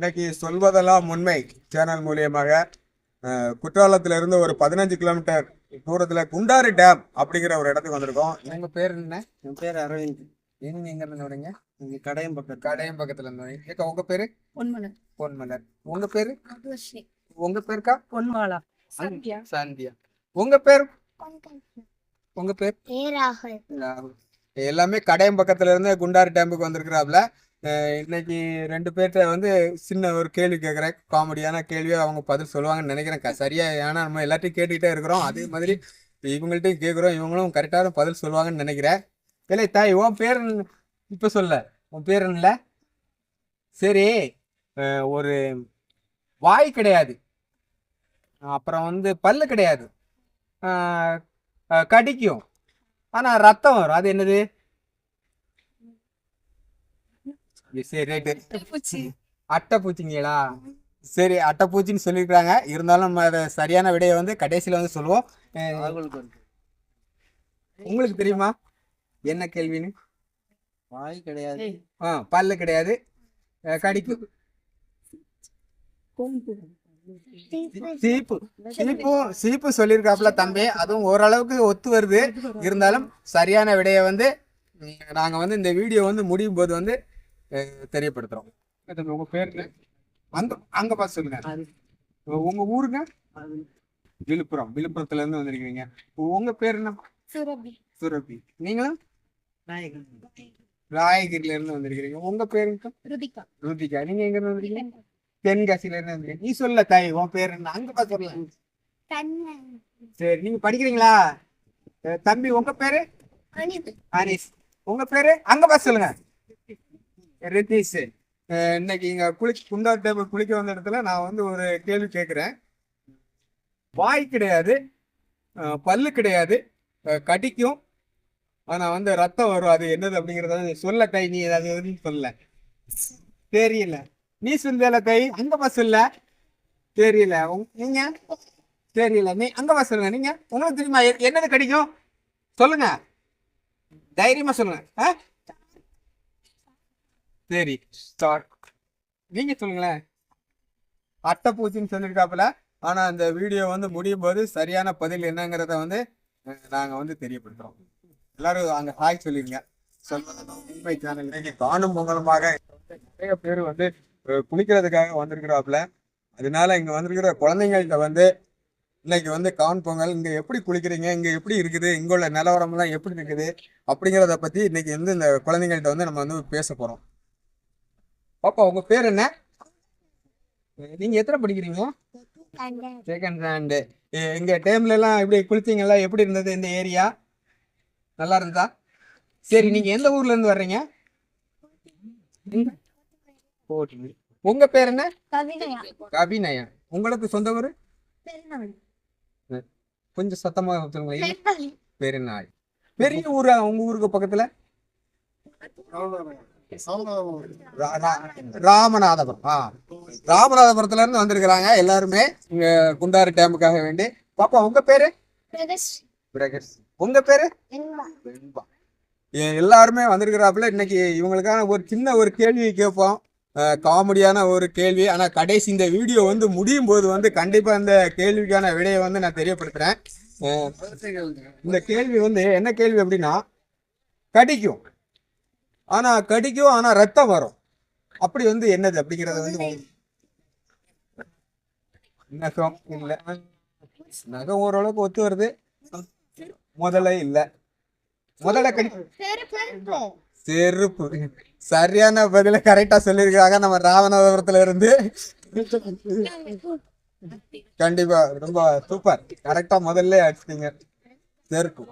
இன்னைக்கு சொல்வதெல்லாம் உண்மை. சேனல் மூலியமாக குற்றாலத்துல இருந்து ஒரு பதினஞ்சு கிலோமீட்டர் தூரத்துல குண்டாறு டேம் அப்படிங்கிற ஒரு இடத்துக்கு வந்திருக்கோம். உங்க பேர் என்ன? என் பேர் அரவிந்த். எங்க எங்க இருந்து வரீங்க? இங்க கடையம் பக்கம் கடையம் பக்கத்துல இருந்து வரீங்க. ஏக்கா உங்க பேரு? பொன்மலர். பொன்மலர். உங்க பேரு? உங்க பேருக்கா? பொன்மாலா. சத்யா சாந்தியா. உங்க பேர்? உங்க பேர்? ராகுல். எல்லாமே கடையம் பக்கத்துல இருந்து குண்டாறு டேமுக்கு வந்திருக்கிறாப்ல. இன்னைக்கு ரெண்டு பேர்கிட்ட வந்து சின்ன ஒரு கேள்வி கேட்குறேன் காமெடியான கேள்வியை அவங்க பதில் சொல்லுவாங்கன்னு நினைக்கிறேன். சரியா ஏன்னா நம்ம எல்லாத்தையும் கேட்டுக்கிட்டே இருக்கிறோம். அதே மாதிரி இவங்கள்ட்டையும் கேட்குறோம் இவங்களும் கரெக்டான பதில் சொல்லுவாங்கன்னு நினைக்கிறேன். இல்லை தாய் உன் பேர் இப்போ சொல்ல. உன் பேர் இல்லை. சரி ஒரு வாய் கிடையாது. அப்புறம் வந்து பல்லு கிடையாது. கடிக்கும். ஆனால் ரத்தம் வரும். அது என்னது? சரி ரைட்டு. பூச்சி அட்டைப்பூச்சிங்களா? சரி அட்டைப்பூச்சின்னு சொல்லியிருக்காங்க இருந்தாலும் நம்ம அதை சரியான விடையை வந்து கடைசியில் வந்து சொல்லுவோம். உங்களுக்கு தெரியுமா? என்ன கேள்வின்னு? வாய் கிடையாது. ஆ பல்லு கிடையாது. கடிக்கும் சீப்பு. சீப்பு சீப்பு சொல்லியிருக்காப்புல தம்பி. அதுவும் ஓரளவுக்கு ஒத்து வருது. இருந்தாலும் சரியான விடையை வந்து ம், நாங்க வந்து இந்த வீடியோ வந்து முடியும் போது வந்து தெரியப்படுத்துறோம். தம்பி, உங்க பேர் என்ன? அந்த அங்க பார்த்து சொல்லுங்க. உங்க ஊருங்க? விழுப்புரம். விழுப்புரத்துல இருந்து வந்திருக்கீங்க உங்க பேர் என்ன? சுரபி. சுரபி. நீங்களும்? நாயகன் ராயகிரில இருந்து வந்திருக்கீங்க உங்க பேருங்க ருதிகா. ருதிகா. நீங்க எங்க இருந்து வந்திருக்கீங்க? தென்காசில இருந்து வந்திருக்கீங்க. நீ சொல்ல தாய் உன் பேர் என்ன? அங்க பார்த்து கண்ணன் சரி நீங்க படிக்கிறீங்களா? தம்பி உங்க பேரு? அனிது. ஹரிஸ் உங்க பேரு? அங்க பார்த்து சொல்லுங்க. ரித்தீஷ் இன்னைக்கு இங்க குளிச்சு குண்டா டேபிள் குளிக்க வந்த இடத்துல நான் வந்து ஒரு கேள்வி கேட்குறேன் வாய் கிடையாது பல்லு கிடையாது கடிக்கும் ஆனா வந்து ரத்தம் வரும் அது என்னது அப்படிங்கறத சொல்ல கை நீ ஏதாவது வந்து சொல்ல. தெரியல. நீ சொல்ல கை அங்க பா சொல்ல. தெரியல. நீங்க? தெரியல. நீ அங்க பா சொல்லுங்க. நீங்க? உங்களுக்கு தெரியுமா என்னது கடிக்கும்? சொல்லுங்க. தைரியமா சொல்லுங்க. ஆ? சரி ஸ்டார்ட் நீங்க சொல்லுங்களேன். அட்டைப்பூச்சின்னு சொல்லியிருக்காப்புல ஆனா அந்த வீடியோ வந்து முடியும் போது சரியான பதில் என்னங்கிறத வந்து நாங்க வந்து தெரியப்படுத்துறோம். எல்லாரும் அங்க ஹாய் சொல்லிருங்க. உண்மை சேனல் இன்னைக்கு காணும் பொங்கலுமாக நிறைய பேர் வந்து குளிக்கிறதுக்காக வந்திருக்கிறாப்புல. அதனால இங்க வந்திருக்கிற குழந்தைங்கள்ட்ட வந்து இன்னைக்கு வந்து கான் பொங்கல் இங்க எப்படி குளிக்கிறீங்க இங்க எப்படி இருக்குது இங்க உள்ள நிலவரம் எல்லாம் எப்படி இருக்குது அப்படிங்கிறத பத்தி இன்னைக்கு வந்து இந்த குழந்தைங்கள்ட்ட வந்து நம்ம வந்து பேச போறோம். பாப்பா உங்க பேர் என்ன? நீங்க எத்தனை படிக்கிறீங்க? செகண்ட் ஸ்டாண்டு எங்க டைம்ல எல்லாம் எப்படி குளிச்சீங்களா எப்படி இருந்தது இந்த ஏரியா நல்லா இருந்தா சரி நீங்க எந்த ஊர்ல இருந்து வர்றீங்க. உங்க பேர் என்ன? கவிதையா அபிநயா உங்களுக்கு சொந்த ஊர்? பெருநாள் கொஞ்சம் சத்தமா சொல்லுங்க. பெருநாள். பெரிய ஊரா உங்க ஊருக்கு பக்கத்துல? ராமநாதபுரம். ஆ. ராமநாதபுரத்துல இருந்து வந்திருக்கிறாங்க எல்லாருமே. இங்க குண்டாறு டேமுக்காக வேண்டி. பாப்பா உங்க பேரு? உங்க பேரு? எல்லாருமே வந்திருக்கிறாப்புல இன்னைக்கு இவங்களுக்கான ஒரு சின்ன ஒரு கேள்வி கேட்போம். காமெடியான ஒரு கேள்வி. ஆனா கடைசி இந்த வீடியோ வந்து முடியும் போது வந்து கண்டிப்பா இந்த கேள்விக்கான விடையை வந்து நான் தெரியப்படுத்துறேன். அஹ், இந்த கேள்வி வந்து என்ன கேள்வி அப்படின்னா கடிக்கும். ஆனா கடிக்கும் ஆனா ரத்தம் வரும். அப்படி வந்து என்னது அப்படிங்கறத வந்து நகம் இல்ல. நகம் ஓரளவுக்கு ஒத்து வருது. முதல்ல இல்ல. முதல்ல கடி செருப்பு. செருப்பு. சரியான பதில கரெக்டா சொல்லியிருக்காங்க நம்ம ராமநாதபுரத்துல இருந்து கண்டிப்பா ரொம்ப சூப்பர் கரெக்டா முதல்ல அடிச்சிட்டீங்க. செருப்பு.